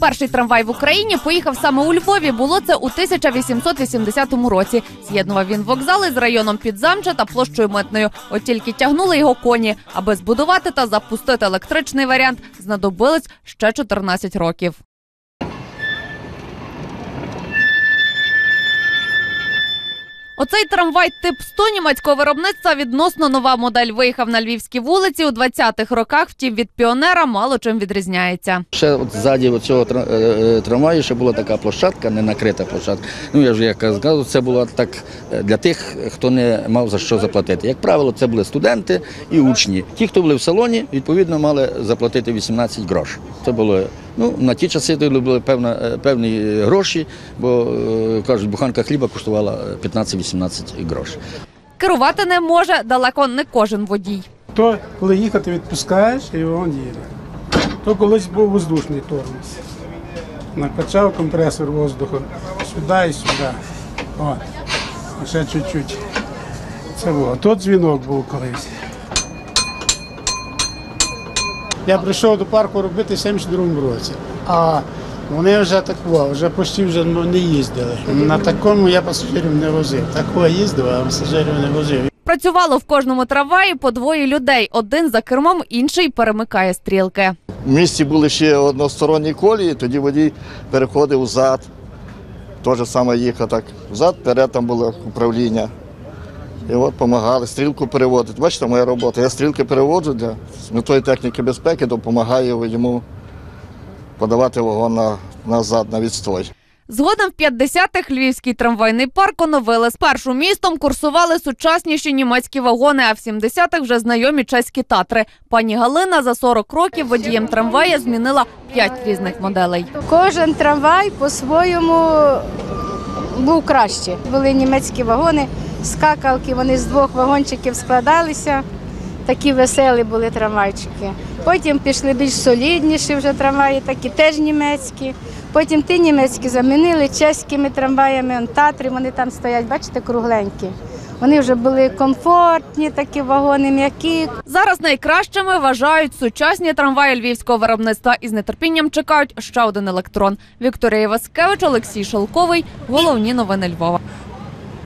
Перший трамвай в Україні поїхав саме у Львові. Було це у 1880 році. З'єднував він вокзали з районом Підзамча та площою Митною. От тільки тягнули його коні. Аби збудувати та запустити електричний варіант, знадобилось ще 14 років. Оцей трамвай тип 100 німецького виробництва відносно нова модель виїхав на львівські вулиці у 20-х роках. Втім, від піонера мало чим відрізняється. Ще от ззаді цього трамваю ще була така площадка, не накрита площадка. Ну я вже як сказав, це було так е, для тих, хто не мав за що заплатити. Як правило, це були студенти і учні. Ті, хто були в салоні, відповідно мали заплатити 18 грош. Це було ну на ті часи то були певна, е, певні гроші, бо е, кажуть, буханка хліба коштувала 15-18 грош. Керувати не може далеко не кожен водій. То, коли їхати, відпускаєш і він їде. То колись був воздушний тормоз. Накачав компресор воздуху сюди і сюди. От. Ще чуть-чуть. Це було. Тут дзвінок був колись. Я прийшов до парку робити в 72 році. А вони вже такого, вже почти вже не їздили. На такому я пасажирів не возив. Такого їздив, а пасажирів не возив. Працювало в кожному трамваї по двоє людей. Один за кермом, інший перемикає стрілки. В місті були ще односторонні колії, тоді водій переходив взад. Те ж саме їхав так. Взад, вперед там було управління. І от допомагали стрілку переводити. Бачите, моя робота. Я стрілки переводжу для з метою техніки безпеки, допомагаю йому подавати вагон на, назад на відстой. Згодом в 50-х львівський трамвайний парк оновили. Спершу містом курсували сучасніші німецькі вагони, а в 70-х вже знайомі чеські татри. Пані Галина за 40 років водієм трамвая змінила 5 різних моделей. Кожен трамвай по-своєму був краще. Були німецькі вагони, скакалки, вони з двох вагончиків складалися. Такі веселі були трамвайчики. Потім пішли більш солідніші вже трамваї, такі теж німецькі. Потім ті німецькі замінили чеськими трамваями, татри, вони там стоять, бачите, кругленькі. Вони вже були комфортні, такі вагони м'які, Зараз найкращими вважають сучасні трамваї львівського виробництва і з нетерпінням чекають ще один електрон. Вікторія Васкевич, Олексій Шелковий. Головні новини Львова.